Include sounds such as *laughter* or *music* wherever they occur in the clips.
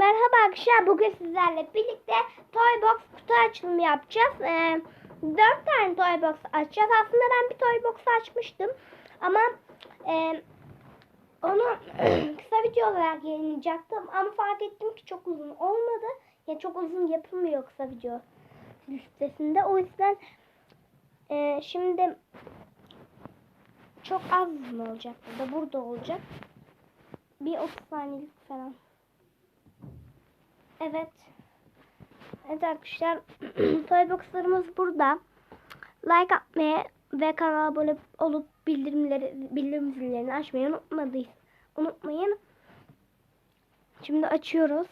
Merhaba arkadaşlar. Bugün sizlerle birlikte Toybox kutu açılımı yapacağız. Ee, 4 tane Toybox açacağız. Aslında ben bir Toybox açmıştım. Ama e, onu *clears throat* kısa video olarak yayınlayacaktım. Ama fark ettim ki çok uzun olmadı. Ya çok uzun yapılmıyor kısa video listesinde. O yüzden e, şimdi çok az uzun olacak burada. Burada olacak. Bir 30 saniyelik falan. Evet. Evet arkadaşlar. *clears throat* Toybox'larımız burada. Like atmayı ve kanala abone olup bildirimleri bildirim zillerini açmayı unutmadıyız. Unutmayın. Şimdi açıyoruz.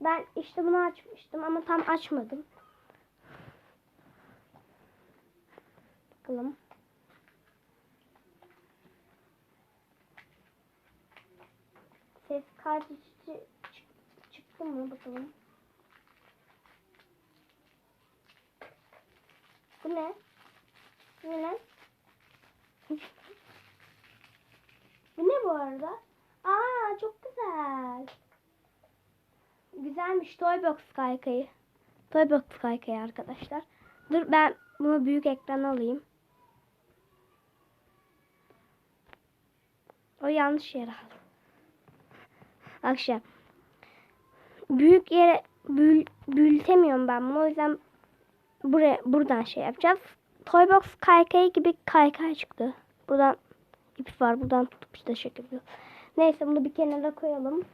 Ben işte bunu açmıştım ama tam açmadım. Bakalım. Ses kartı çıktı mı bakalım. Bu ne? Bu ne? *laughs* bu ne bu arada? Aa çok güzel. Güzelmiş Toybox kaykayı. Toybox kaykayı arkadaşlar. Dur ben bunu büyük ekran alayım. O yanlış yere aldım. Akşam. Büyük yere büyül, büyütemiyorum ben bunu. O yüzden buraya buradan şey yapacağız. Toybox kaykayı gibi kaykay çıktı. Buradan ip var. Buradan tutup işte yapıyor. Neyse bunu bir kenara koyalım.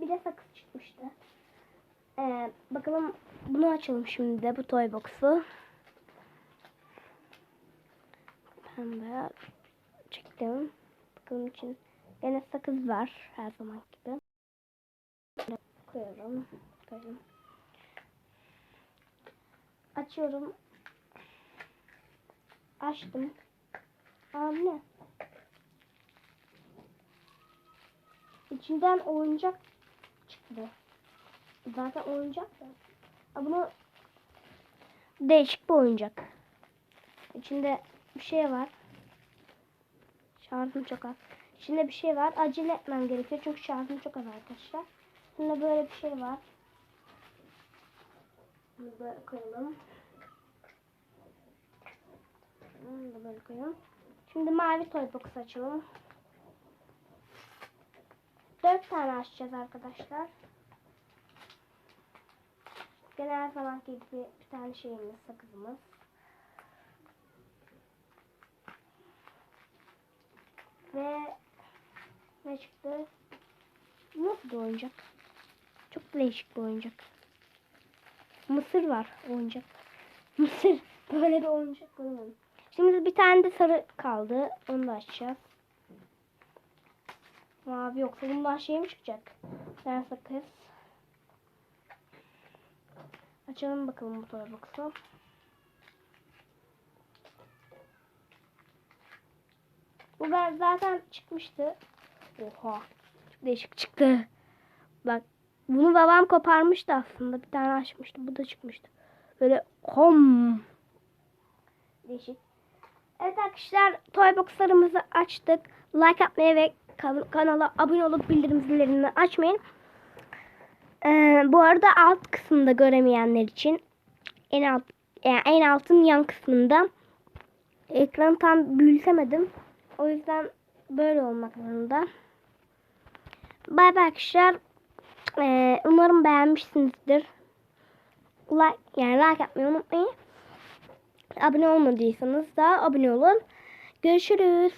Bir de sakız çıkmıştı. Ee, bakalım bunu açalım şimdi de bu Toybox'u. Pembe çektim. Bakalım için Gene sakız var her zaman gibi. Koyuyorum. Koyalım. Açıyorum. Açtım. Aa ne? İçinden oyuncak çıktı. Zaten oyuncak da. Aa, bunu değişik bir oyuncak. İçinde bir şey var. Şarjım çok az. İçinde bir şey var. Acele etmem gerekiyor. Çünkü şarjım çok az arkadaşlar. Şimdi böyle bir şey var. Bunu böyle koyalım. Bunu da böyle koyalım. Şimdi mavi toy box açalım. Dört tane açacağız arkadaşlar. Gene her zamanki gibi bir tane şeyimiz, sakızımız. Ve ne çıktı? Nasıl bir oyuncak? Çok değişik bir oyuncak. Mısır var oyuncak. *laughs* Mısır. Böyle bir oyuncak görmedim. Şimdi bir tane de sarı kaldı. Onu da açacağız. Mavi yoksa bundan şey mi çıkacak? Ben sakız. Açalım bakalım bu toybox'u. Bu ben zaten çıkmıştı. Oha. Çok değişik çıktı. Bak bunu babam koparmıştı aslında. Bir tane açmıştı. Bu da çıkmıştı. Böyle kom. Değişik. Evet arkadaşlar toyboxlarımızı açtık. Like atmayı ve kan- kanala abone olup bildirim zillerini açmayın. Ee, bu arada alt kısımda göremeyenler için en alt yani en altın yan kısmında ekranı tam büyütemedim. O yüzden böyle olmak zorunda. Bay bay arkadaşlar. Ee, umarım beğenmişsinizdir. Like, yani like atmayı unutmayın. Abone olmadıysanız da abone olun. Görüşürüz.